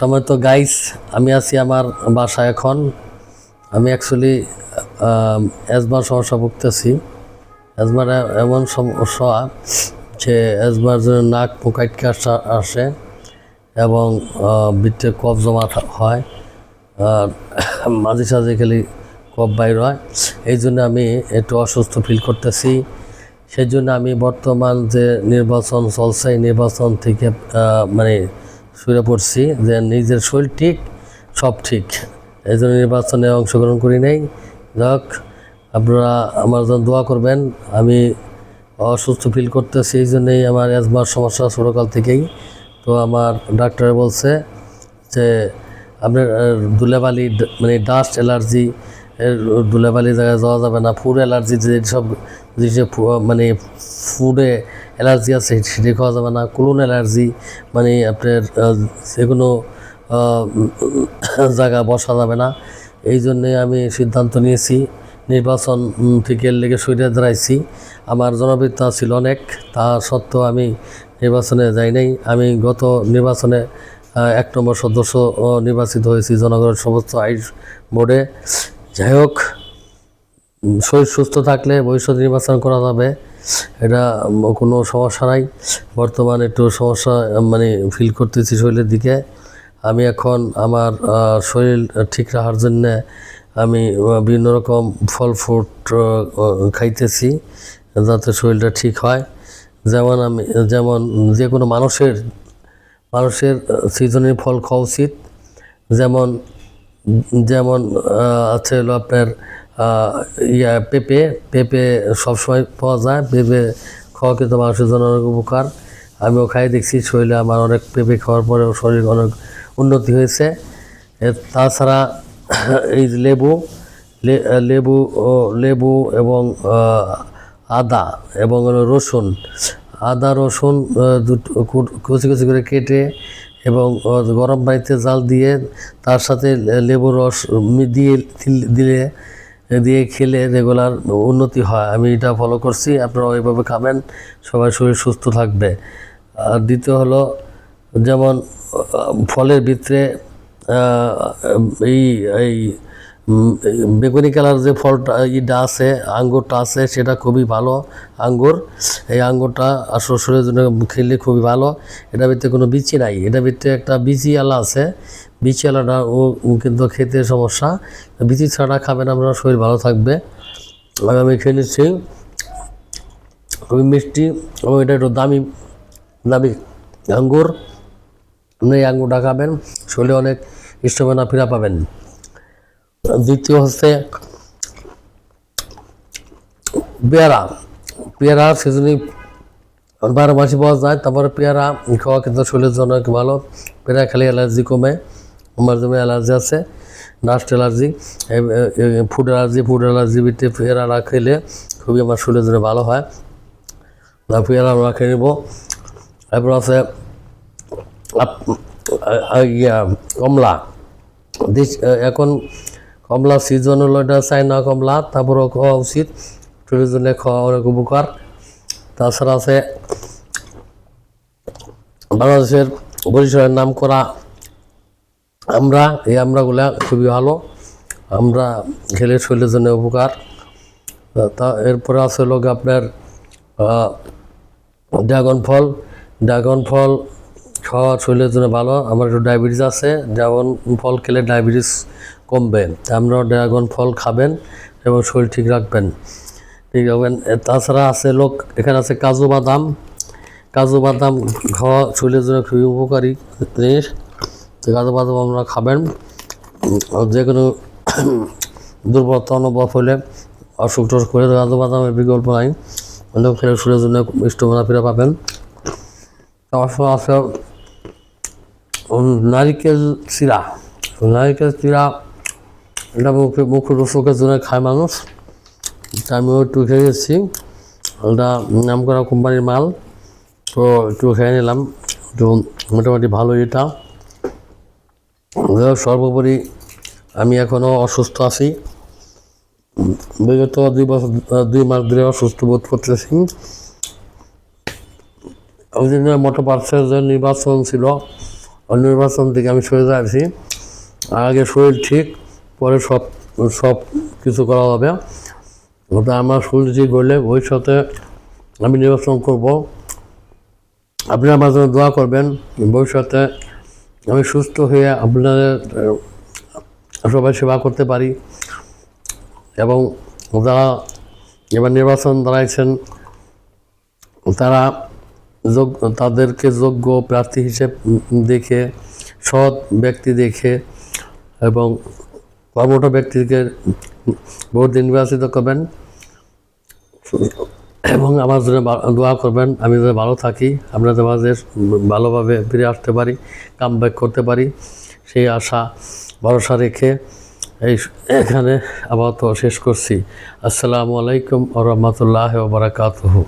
সময় তো গাইস আমি আছি আমার বাসায় এখন। আমি অ্যাকচুয়ালি অ্যাজমার সমস্যা ভুগতেছি। অ্যাজমার এমন সমস্যা যে অ্যাজমার জন্য নাক মুখ আসা- আসে এবং বৃত্তে কফ জমা হয়, আর মাঝে সাঝে খালি কফ বাইর হয়। এই জন্য আমি একটু অসুস্থ ফিল করতেছি। সেই জন্য আমি বর্তমান যে নির্বাচন চলছে নির্বাচন থেকে মানে শুয়ে পড়ছি যে নিজের শরীর ঠিক সব ঠিক। এই জন্য নির্বাচনে অংশগ্রহণ করি নাই। যাক আপনারা আমার জন্য দোয়া করবেন। আমি অসুস্থ ফিল করতেছি এই জন্যই আমার অ্যাজমার সমস্যা ছোটোকাল থেকেই। তো আমার ডাক্তার বলছে যে আপনার আহ, ধুলাবালি মানে ডাস্ট অ্যালার্জি ধুলাবালি জায়গায় যাওয়া যাবে না। ফুড অ্যালার্জি যে সব মানে ফুডে অ্যালার্জি আছে সেটি খাওয়া যাবে না। ক্লোন অ্যালার্জি মানে আপনার যে কোনো জায়গা বসা যাবে না। এই জন্যে আমি সিদ্ধান্ত নিয়েছি, নির্বাচন থেকে লেগে সরিয়ে দাঁড়াইছি। আমার জনপ্রিয়তা ছিল অনেক, তা সত্ত্বেও আমি নির্বাচনে যাই নাই। আমি গত নির্বাচনে এক নম্বর সদস্য নির্বাচিত হয়েছি জনগণের সমস্ত আইন বোর্ডে। যাই হোক শরীর সুস্থ থাকলে ভবিষ্যৎ নির্বাচন করা যাবে, এটা কোনো সমস্যা নাই। বর্তমানে একটু সমস্যা মানে ফিল করতেছি শরীরের দিকে। আমি এখন আমার শরীর ঠিক রাখার জন্যে আমি বিভিন্ন রকম ফল ফ্রুট খাইতেছি যাতে শরীরটা ঠিক হয়। যেমন আমি, যেমন যে কোনো মানুষের মানুষের সিজনের ফল খাওয়া উচিত। যেমন যেমন আছে হলো আপনার ইয়া পেঁপে পেঁপে সবসময় পাওয়া যায়। পেঁপে খাওয়া কিন্তু মানুষের জন্য অনেক উপকার। আমিও খাই, দেখছি শরীরে আমার অনেক পেঁপে খাওয়ার পরেও শরীর অনেক উন্নতি হয়েছে। তাছাড়া এই লেবু লেবু লেবু এবং আদা এবং রসুন আদা, রসুন দুটো কুচি কুচি করে কেটে এবং গরম পানিতে জাল দিয়ে তার সাথে লে- লেবুর রস দিয়ে দিলে, দিয়ে খেলে রেগুলার উন্নতি হয়। আমি এটা ফলো করছি আপনারা ওইভাবে খাবেন সবার শরীর সুস্থ থাকবে। আর দ্বিতীয় হলো, যেমন ফলের ভিতরে এই এই বেগুনি কালার যে ফলটা, ইটা আছে, আঙ্গুরটা আছে, সেটা খুবই ভালো আঙ্গুর। এই আঙ্গুরটা আসলে শরীরের জন্য খেলে খুবই ভালো। এটা ভিতরে কোনো বিচি নাই। এটা ভিতরে একটা বিচি আলা আছে। বিচি আলাটা ও কিন্তু খেতে সমস্যা। বিচি ছাড়া খাবেন আপনার শরীর ভালো থাকবে। আমি খেয়ে নিচ্ছি। খুবই মিষ্টি এবং এটা একটু দামি দামি আঙ্গুর। আপনি এই আঙ্গুরটা খাবেন, শরীরে অনেক স্টেমিনা ফিরা পাবেন। দ্বিতীয় হচ্ছে পেয়ারা। পেয়ারা সিজনে বারো মাসে পাওয়া যায়, তারপরে পেয়ারা খাওয়া কিন্তু শরীরের জন্য ভালো। পেয়ারা খেলে অ্যালার্জি কমে, আমার জন্য অ্যালার্জি আছে dust allergy food allergy food allergy ভিতরে পেয়ারা না খেলে খুবই আমার শরীরের জন্য ভালো হয়। না, পেয়ারা আমরা খেয়ে নেব। তারপর আছে কমলা। এখন কমলা সিজন হলো এটা চাইনা কমলা তারপরেও খাওয়া উচিত। শরীরের জন্য খাওয়া অনেক উপকার তাছাড়া আছে বাংলাদেশের বরিশালের নাম করা আমরা এই আমরাগুলা খুবই ভালো। আমরা খেলে শরীরের জন্য উপকার। তা এরপরে আছে লোক আপনার ড্রাগন ফল। ড্রাগন ফল খাওয়া শরীরের জন্য ভালো। আমার একটু ডায়াবেটিস আছে। ড্রাগন ফল খেলে ডায়াবেটিস কমবে। আপনারা ড্রাগন ফল খাবেন এবং শরীর ঠিক রাখবেন। ঠিক রাখবেন। তাছাড়া আছে লোক, এখানে আছে কাজু বাদাম। কাজু বাদাম খাওয়া শরীরের জন্য খুবই উপকারী জিনিস। কাজু বাদাম আপনারা খাবেন। যে কোনো দুর্বলতা অনুভব হলে অসুখ টসুখ করে কাজু বাদামের বিকল্প নাই। অনেক খেলে শরীরের জন্য ইষ্টমনা ফিরে পাবেন। তারপর আছে নারিকেল চিরা। নারিকেল চিরা এটা মুখে মুখ রসকের জন্য খায় মানুষ। তা আমিও একটু খেয়ে গেছি ওটা নাম করা কোম্পানির মাল। তো একটু খেয়ে নিলাম। একটু মোটামুটি ভালো এটা। সর্বোপরি আমি এখনও অসুস্থ আছি। বিগত দুই বছর, দুই মাস ধরে অসুস্থ বোধ করতেছি। ওই জন্য মোটো পার্সের যে নির্বাচন ছিল নির্বাচন থেকে আমি সরে যাচ্ছি। আগে শরীর ঠিক পরে সব সব কিছু করা হবে। ওটা আমার ঠিক হলে ভবিষ্যতে আমি নির্বাচন করব। আপনি আমার জন্য দোয়া করবেন, ভবিষ্যতে আমি সুস্থ হয়ে আপনাদের সবাই সেবা করতে পারি। এবং যারা এবার নির্বাচন দাঁড়াইছেন, তারা যোগ, তাদেরকে যোগ্য প্রার্থী হিসেব দেখে, সৎ ব্যক্তি দেখে এবং কর্মঠ ব্যক্তিকে ভোট নির্বাচিত করবেন এবং আমার জন্য দোয়া করবেন, আমি যাতে ভালো থাকি আপনাদের মাঝে ভালোভাবে ফিরে আসতে পারি কাম ব্যাক করতে পারি। সেই আশা, ভরসা রেখে এই এখানে আপাতত শেষ করছি। আসসালামু আলাইকুম আ রহমতুল্লাহ বারাকাতুহু।